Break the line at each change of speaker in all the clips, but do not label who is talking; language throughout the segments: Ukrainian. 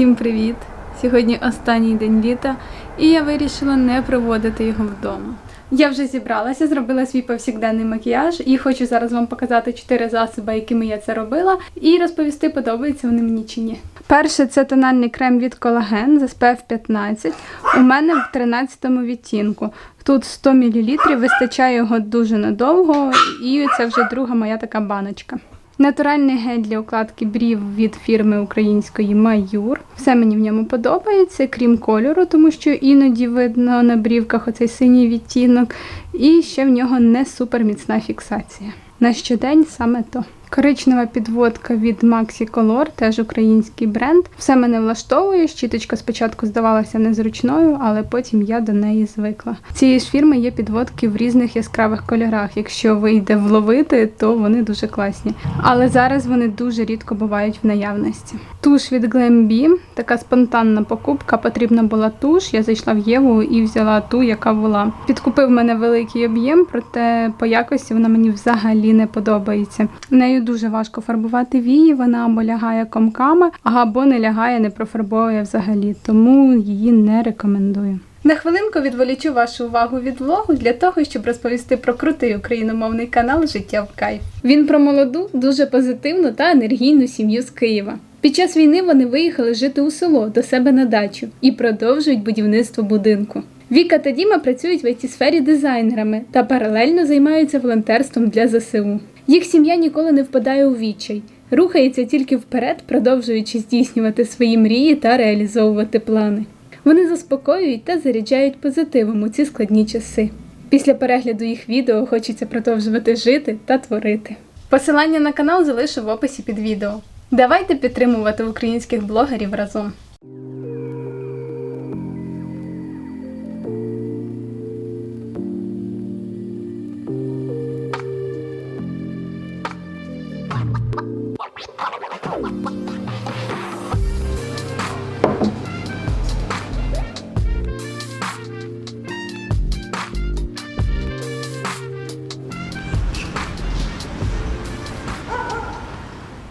Всім привіт! Сьогодні останній день літа, і я вирішила не проводити його вдома. Я вже зібралася, зробила свій повсякденний макіяж і хочу зараз вам показати чотири засоби, якими я це робила, і розповісти, подобаються вони мені чи ні. Перше це тональний крем від колаген з SPF 15. У мене в 13 відтінку. Тут 100 мл, вистачає його дуже надовго, і це вже друга моя така баночка. Натуральний гель для укладки брів від фірми української Маюр. Все мені в ньому подобається, крім кольору, тому що іноді видно на брівках оцей синій відтінок. І ще в нього не супер міцна фіксація. На щодень саме то. Коричнева підводка від Maxi Color, теж український бренд. Все мене влаштовує. Щіточка спочатку здавалася незручною, але потім я до неї звикла. Цієї ж фірми є підводки в різних яскравих кольорах. Якщо вийде вловити, то вони дуже класні. Але зараз вони дуже рідко бувають в наявності. Туш від Glambi, така спонтанна покупка. Потрібна була туш. Я зайшла в Єву і взяла ту, яка була. Підкупив мене великий об'єм, проте по якості вона мені взагалі не подобається. Нею дуже важко фарбувати вії, вона або лягає комками, або не лягає, не профарбовує взагалі, тому її не рекомендую. На хвилинку відволічу вашу увагу від влогу для того, щоб розповісти про крутий україномовний канал Життя в кайф. Він про молоду, дуже позитивну та енергійну сім'ю з Києва. Під час війни вони виїхали жити у село до себе на дачу і продовжують будівництво будинку. Віка та Діма працюють в it сфері дизайнерами та паралельно займаються волонтерством для ЗСУ. Їх сім'я ніколи не впадає у відчай, рухається тільки вперед, продовжуючи здійснювати свої мрії та реалізовувати плани. Вони заспокоюють та заряджають позитивом у ці складні часи. Після перегляду їх відео хочеться продовжувати жити та творити. Посилання на канал залишу в описі під відео. Давайте підтримувати українських блогерів разом.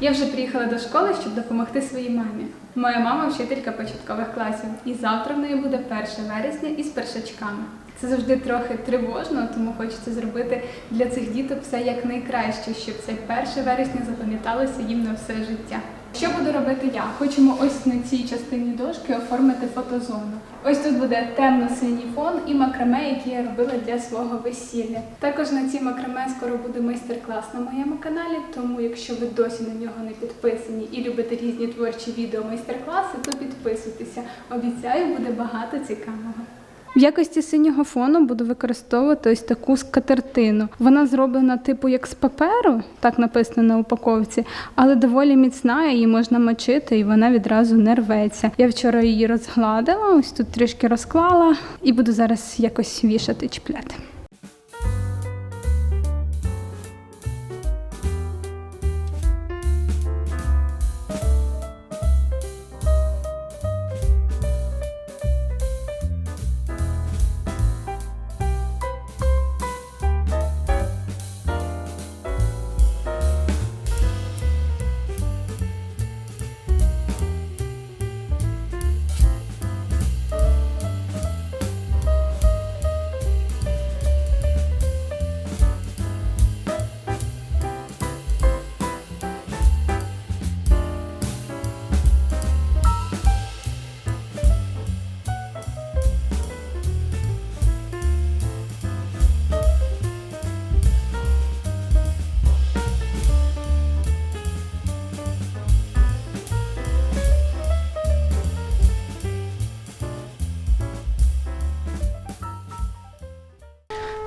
Я вже приїхала до школи, щоб допомогти своїй мамі. Моя мама вчителька початкових класів, і завтра в неї буде 1 вересня із першачками. Це завжди трохи тривожно, тому хочеться зробити для цих діток все якнайкраще, щоб цей 1 вересня запам'яталося їм на все життя. Що буду робити я? Хочемо ось на цій частині дошки оформити фотозону. Ось тут буде темно-синій фон і макраме, які я робила для свого весілля. Також на цій макраме скоро буде майстер-клас на моєму каналі, тому якщо ви досі на нього не підписані і любите різні творчі відео майстер-класи, то підписуйтеся. Обіцяю, буде багато цікавого. В якості синього фону буду використовувати ось таку скатертину. Вона зроблена типу як з паперу, так написано на упаковці, але доволі міцна, її можна мочити і вона відразу не рветься. Я вчора її розгладила, ось тут трішки розклала і буду зараз якось вішати чіпляти.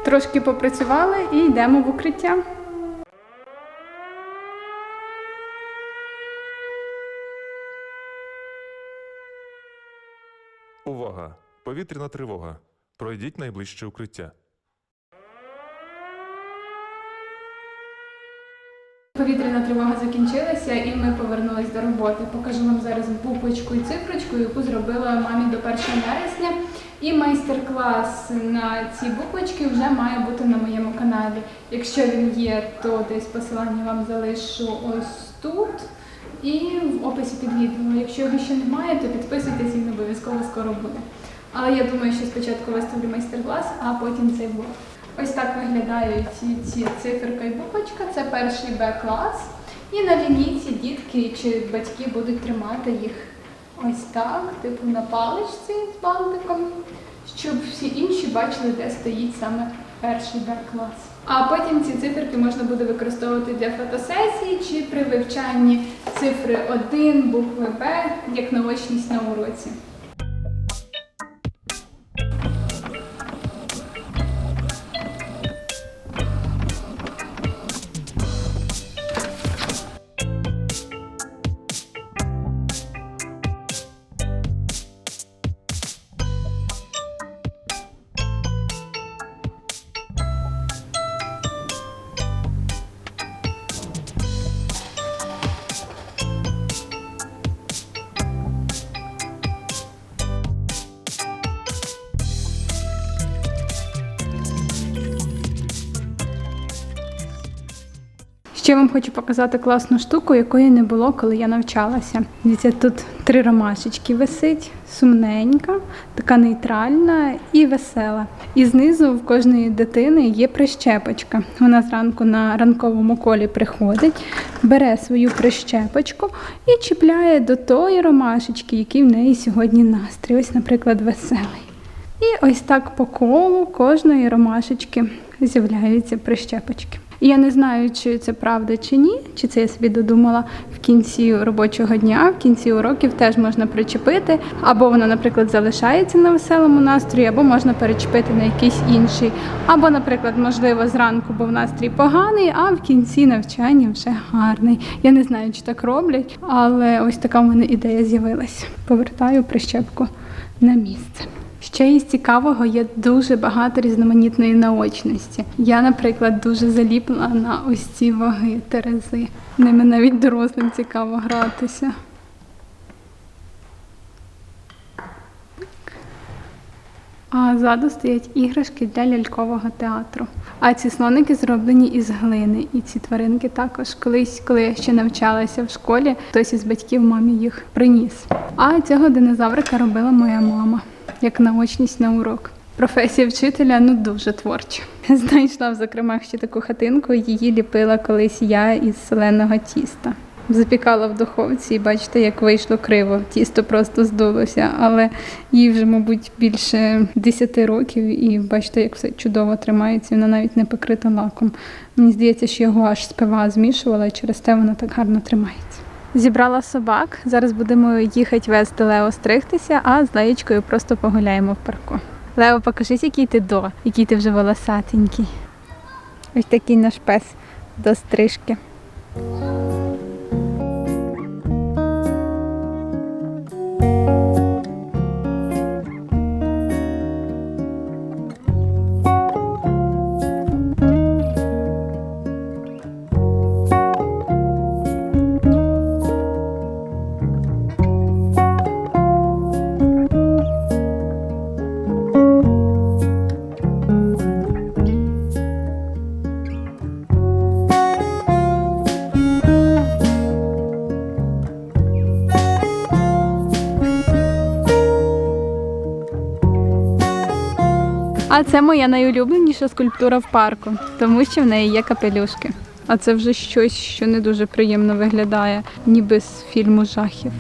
Трошки попрацювали і йдемо в укриття.
Увага! Повітряна тривога. Пройдіть найближче укриття.
Повітряна тривога закінчилася, і ми повернулись до роботи. Покажу вам зараз буквочку і цифрочку, яку зробила мамі до 1 вересня. І майстер-клас на ці буквочки вже має бути на моєму каналі. Якщо він є, то десь посилання вам залишу ось тут. і в описі під відео. Якщо його ще немає, то підписуйтесь, він обов'язково скоро буде. Але я думаю, що спочатку виставлю майстер-клас, а потім цей блог. Ось так виглядають ці, ці циферка і буквочка. Це перший Б-клас. І на лінійці дітки чи батьки будуть тримати їх ось так, типу на паличці з бантиком, щоб всі інші бачили, де стоїть саме перший Б-клас. А потім ці циферки можна буде використовувати для фотосесії чи при вивчанні цифри 1, букви Б, як наочність на уроці. Ще вам хочу показати класну штуку, якої не було, коли я навчалася. Дивіться, тут три ромашечки висить, сумненька, така нейтральна і весела. І знизу в кожної дитини є прищепочка. Вона зранку на ранковому колі приходить, бере свою прищепочку і чіпляє до тої ромашечки, який в неї сьогодні настрій. Ось, наприклад, веселий. І ось так по колу кожної ромашечки з'являються прищепочки. І я не знаю, чи це правда чи ні, чи це я собі додумала в кінці робочого дня, в кінці уроків теж можна причепити, або вона, наприклад, залишається на веселому настрої, або можна перечепити на якийсь інший. Або, наприклад, можливо, зранку був настрій поганий, а в кінці навчання вже гарний. Я не знаю, чи так роблять, але ось така в мене ідея з'явилася. Повертаю прищепку на місце. Ще із цікавого є дуже багато різноманітної наочності. Я, наприклад, дуже заліпла на ось ці ваги терези. Ними навіть дорослим цікаво гратися. А ззаду стоять іграшки для лялькового театру. А ці слоники зроблені із глини. І ці тваринки також колись, коли я ще навчалася в школі, хтось із батьків мамі їх приніс. А цього динозаврика робила моя мама як наочність на урок. Професія вчителя ну дуже творча. Знайшла в закромах ще таку хатинку, її ліпила колись я із соленого тіста. Запікала в духовці і бачите, як вийшло криво. Тісто просто здулося, але їй вже, мабуть, більше 10 років, і бачите, як все чудово тримається, вона навіть не покрита лаком. Мені здається, що його аж з пива змішувала, і через те вона так гарно тримається. Зібрала собак. Зараз будемо їхати вести Лео стригтися, а з Леєчкою просто погуляємо в парку. Лео, покажись, який ти до, який ти вже волосатенький. Ось такий наш пес до стрижки. А це моя найулюбленіша скульптура в парку, тому що в неї є капелюшки. А це вже щось, що не дуже приємно виглядає, ніби з фільму жахів.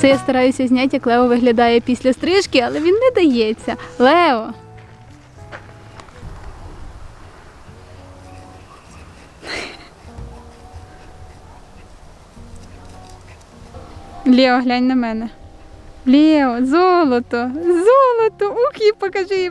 Це я стараюся зняти, як Лео виглядає після стрижки, але він не дається. Лео! Лео, глянь на мене. Лео, золото, золото, ух, і покажи.